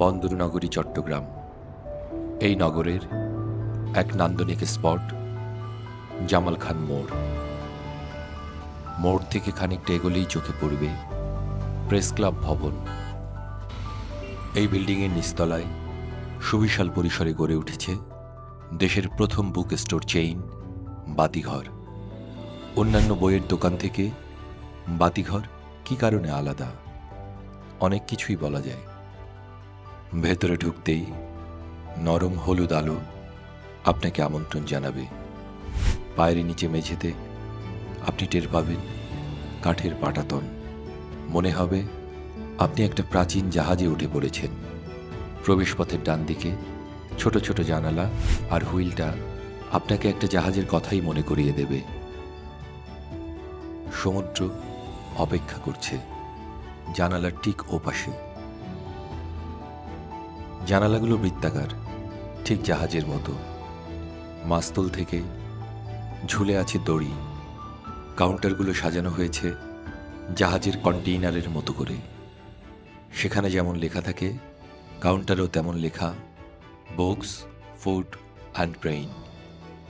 বন্দর নগরী চট্টগ্রাম। এই নগরের এক নান্দনিক স্পট, জামাল খান মোড়। মোড় থেকে খানিকটা এগোলেই চোখে পড়বে প্রেস ক্লাব ভবন। এই বিল্ডিংয়ের নিচতলায় সুবিশাল পরিসরে গড়ে উঠেছে দেশের প্রথম বুক স্টোর চেইন, বাতিঘর। অন্যান্য বইয়ের দোকান থেকে বাতিঘর কি কারণে আলাদা? অনেক কিছুই বলা যায়। ভেতরে ঢুকতেই নরম হলুদ আলো আপনাকে আমন্ত্রণ জানাবে। পায়ের নিচে মেঝেতে আপনি টের পাবেন কাঠের পাটাতন। মনে হবে আপনি একটা প্রাচীন জাহাজে উঠে পড়েছেন। প্রবেশপথের ডান দিকে ছোট ছোট জানালা আর হুইলটা আপনাকে একটা জাহাজের কথাই মনে করিয়ে দেবে। সমুদ্র অপেক্ষা করছে। জানালার ঠিক ওপাশে জানালাগুলো বৃত্তাকার, ঠিক জাহাজের মতো। মাস্তুল থেকে ঝুলে আছে দড়ি। কাউন্টারগুলো সাজানো হয়েছে জাহাজের কন্টেইনারের মতো করে। সেখানে যেমন লেখা থাকে, কাউন্টারও তেমন লেখা বুকস ফুড অ্যান্ড ব্রেইন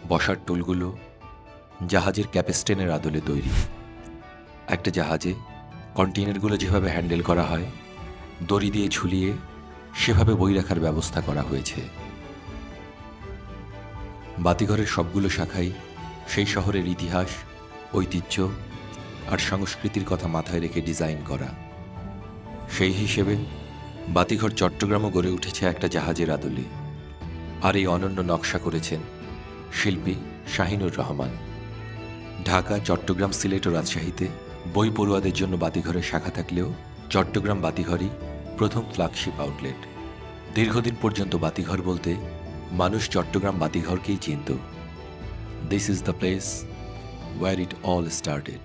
বসার টুলগুলো জাহাজের ক্যাপেস্টেনের আদলে তৈরি। একটা জাহাজে কন্টেইনারগুলো যেভাবে হ্যান্ডেল করা হয়, দড়ি দিয়ে ঝুলিয়ে সেভাবে বই রাখার ব্যবস্থা করা হয়েছে। বাতিঘরের সবগুলো শাখাই সেই শহরের ইতিহাস, ঐতিহ্য আর সংস্কৃতির কথা মাথায় রেখে ডিজাইন করা। সেই হিসেবে বাতিঘর চট্টগ্রামও গড়ে উঠেছে একটা জাহাজের আদলে। আর এই অনন্য নকশা করেছেন শিল্পী শাহিনুর রহমান। ঢাকা, চট্টগ্রাম সিলেট ও রাজশাহীতে বই পড়ুয়াদের জন্য বাতিঘরের শাখা থাকলেও চট্টগ্রাম বাতিঘরই প্রথম ফ্ল্যাগশিপ আউটলেট দীর্ঘদিন পর্যন্ত বাতিঘর বলতে মানুষ চট্টগ্রাম বাতিঘরকেই চিনত। This is the place where it all started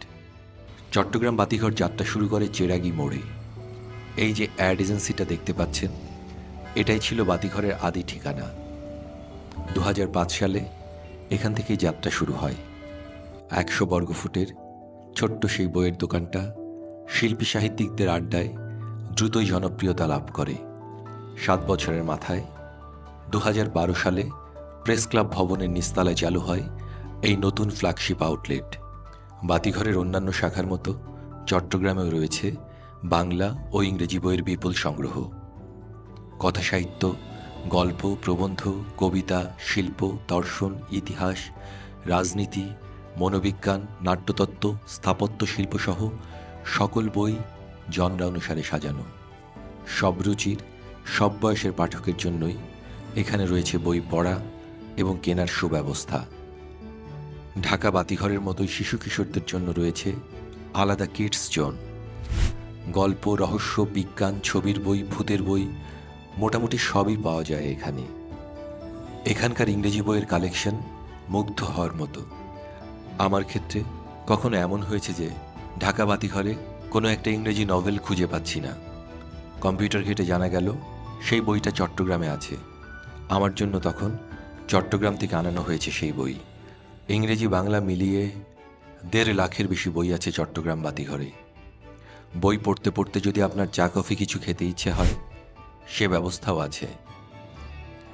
Chittagong Batighar যাত্রা শুরু করে চেরাগি মোড়ে। এই যে অ্যাড এজেন্সিটা দেখতে পাচ্ছেন, এটাই ছিল বাতিঘরের আদি ঠিকানা। দু হাজার পাঁচ সালে এখান থেকেই যাত্রা শুরু হয়। একশো বর্গফুটের ছোট্ট সেই বইয়ের দোকানটা শিল্পী সাহিত্যিকদের আড্ডায় দ্রুতই জনপ্রিয়তা লাভ করে। সাত বছরের মাথায় দু হাজার বারো সালে প্রেস ক্লাব ভবনের নিস্তালায় চালু হয় এই নতুন ফ্ল্যাগশিপ আউটলেট। বাতিঘরের অন্যান্য শাখার মতো চট্টগ্রামেও রয়েছে বাংলা ও ইংরেজি বইয়ের বিপুল সংগ্রহ। কথা সাহিত্য, গল্প, প্রবন্ধ, কবিতা, শিল্প, দর্শন, ইতিহাস, রাজনীতি, মনোবিজ্ঞান, নাট্যতত্ত্ব স্থাপত্য শিল্পসহ সকল বই জনরা অনুসারে সাজানো। সব রুচির, সব বয়সের পাঠকের জন্যই এখানে রয়েছে বই পড়া এবং কেনার সুব্যবস্থা। ঢাকা বাতিঘরের মতোই শিশু কিশোরদের জন্য রয়েছে আলাদা কিডস জোন গল্প, রহস্য, বিজ্ঞান, ছবির বই, ভূতের বই, মোটামুটি সবই পাওয়া যায় এখানে। এখানকার ইংরেজি বইয়ের কালেকশন মুগ্ধ হওয়ার মতো। আমার ক্ষেত্রে কখনো এমন হয়েছে যে ঢাকা বাতিঘরে কোনো একটা ইংরেজি নভেল খুঁজে পাচ্ছি না। কম্পিউটার ঘেটে জানা গেল, সেই বইটা চট্টগ্রামে আছে। আমার জন্য তখন চট্টগ্রাম থেকে আনানো হয়েছে সেই বই। ইংরেজি বাংলা মিলিয়ে দেড় লাখের বেশি বই আছে চট্টগ্রাম বাতিঘরে। বই পড়তে পড়তে যদি আপনার চা কফি কিছু খেতে ইচ্ছে হয়, সে ব্যবস্থাও আছে।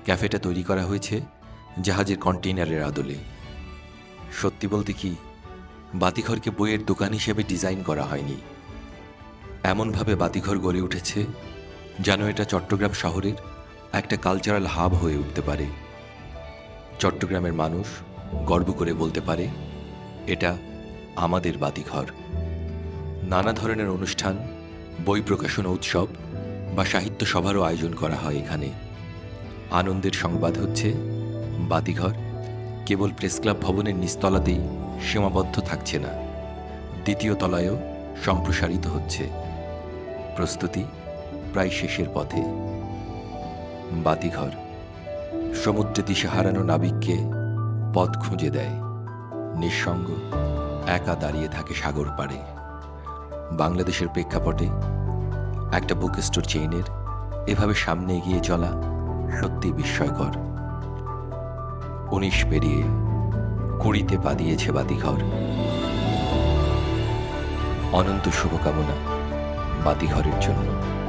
ক্যাফেটা তৈরি করা হয়েছে জাহাজের কন্টেইনারের আদলে। সত্যি বলতে কি, বাতিঘরকে বইয়ের দোকান হিসেবে ডিজাইন করা হয়নি। এমনভাবে বাতিঘর গড়ে উঠেছে যেন এটা চট্টগ্রাম শহরের একটা কালচারাল হাব হয়ে উঠতে পারে। চট্টগ্রামের মানুষ গর্ব করে বলতে পারে, এটা আমাদের বাতিঘর। নানা ধরনের অনুষ্ঠান, বই প্রকাশনা উৎসব বা সাহিত্য সভারও আয়োজন করা হয় এখানে। আনন্দের সংবাদ হচ্ছে, বাতিঘর কেবল প্রেস ক্লাব ভবনের নিচতলাতেই সীমাবদ্ধ থাকছে না, দ্বিতীয় তলায়ও সম্প্রসারিত হচ্ছে। প্রস্তুতি প্রায় শেষের পথে। বাতিঘর, সমুদ্রে দিশে হারানো নাবিককে পথ খুঁজে দেয়। নিঃসঙ্গ, একা দাঁড়িয়ে থাকে সাগর পাড়ে। বাংলাদেশের প্রেক্ষাপটে একটা বুক স্টোর চেইনের এভাবে সামনে এগিয়ে চলা সত্যি বিস্ময়কর। উনিশ পেরিয়ে কুড়িতে পা দিয়েছে বাতিঘর। অনন্ত শুভকামনা। বাতিঘরের জন্য।